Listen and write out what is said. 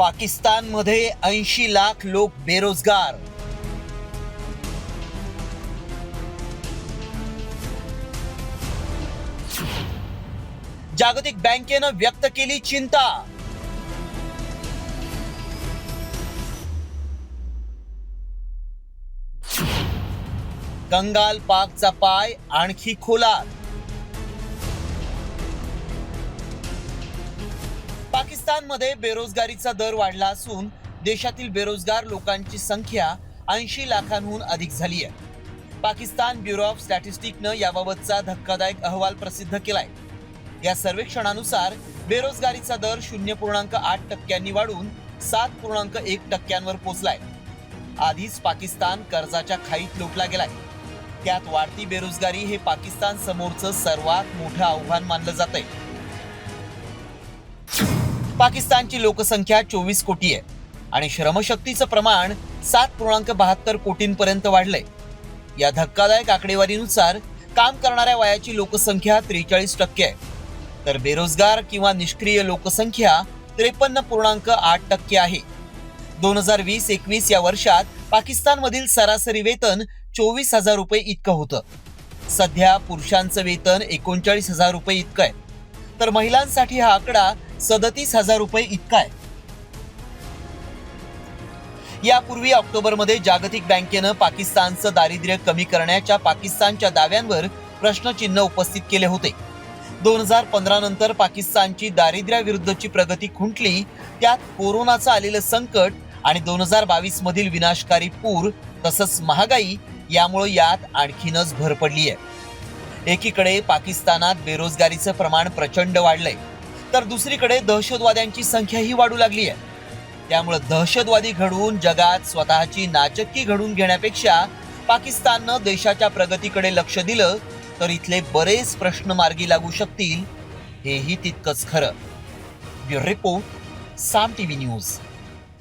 पाकिस्तानमध्ये ऐंशी लाख लोक बेरोजगार. जागतिक बँकेनं व्यक्त केली चिंता. कंगाल पाकचा पाय आणखी खोलात. पाकिस्तानमध्ये बेरोजगारीचा दर वाढला असून देशातील बेरोजगार लोकांची संख्या ऐंशी लाखांहून अधिक झाली आहे. पाकिस्तान ब्युरो ऑफ स्टॅटिस्टिकनं याबाबतचा धक्कादायक अहवाल प्रसिद्ध केलाय. या सर्वेक्षणानुसार बेरोजगारीचा दर शून्य पूर्णांक आठ टक्क्यांनी वाढून सात पूर्णांक एक टक्क्यांवर पोचलाय. आधीच पाकिस्तान कर्जाच्या खाईत लोटला गेलाय. त्यात वाढती बेरोजगारी हे पाकिस्तान समोरचं सर्वात मोठं आव्हान मानलं जात आहे पाकिस्तानची लोकसंख्या चोवीस कोटी आहे आणि श्रमशक्तीचं प्रमाण सात पूर्णांक बहात्तर कोटींपर्यंत वाढलंय. या धक्कादायक आकडेवारीनुसार काम करणाऱ्या वयाची लोकसंख्या त्रेचाळीस टक्के आहे. तर बेरोजगार किंवा निष्क्रिय लोकसंख्या त्रेपन्न पूर्णांक आठ टक्के आहे. दोन हजार वीस एकवीस या वर्षात पाकिस्तानमधील सरासरी वेतन चोवीस हजार रुपये इतकं होतं. सध्या पुरुषांचं वेतन एकोणचाळीस हजार रुपये इतकं आहे. तर महिलांसाठी हा आकडा सदतीस हजार रुपये इतका आहे. यापूर्वी ऑक्टोबरमध्ये जागतिक बँकेनं पाकिस्तानचं दारिद्र्य कमी करण्याच्या पाकिस्तानच्या दाव्यांवर प्रश्नचिन्ह उपस्थित केले होते. दोन हजार पंधरा नंतर पाकिस्तानची दारिद्र्याविरुद्धची प्रगती खुंटली त्यात कोरोनाचं आलेलं संकट आणि दोन हजार बावीस मधील विनाशकारी पूर तसंच महागाई यामुळे यात आणखीनच भर पडली आहे एकीकडे पाकिस्तानात बेरोजगारीचं प्रमाण प्रचंड वाढलंय तर दुसरीकडे दहशतवाद्यांची संख्याही वाढू लागली आहे. त्यामुळं दहशतवादी घडवून जगात स्वतःची नाचक्की घडवून घेण्यापेक्षा पाकिस्ताननं देशाच्या प्रगतीकडे लक्ष दिलं तर इथले बरेच प्रश्न मार्गी लागू शकतील हेही तितकंच खरं. Bureau report Saam T V news.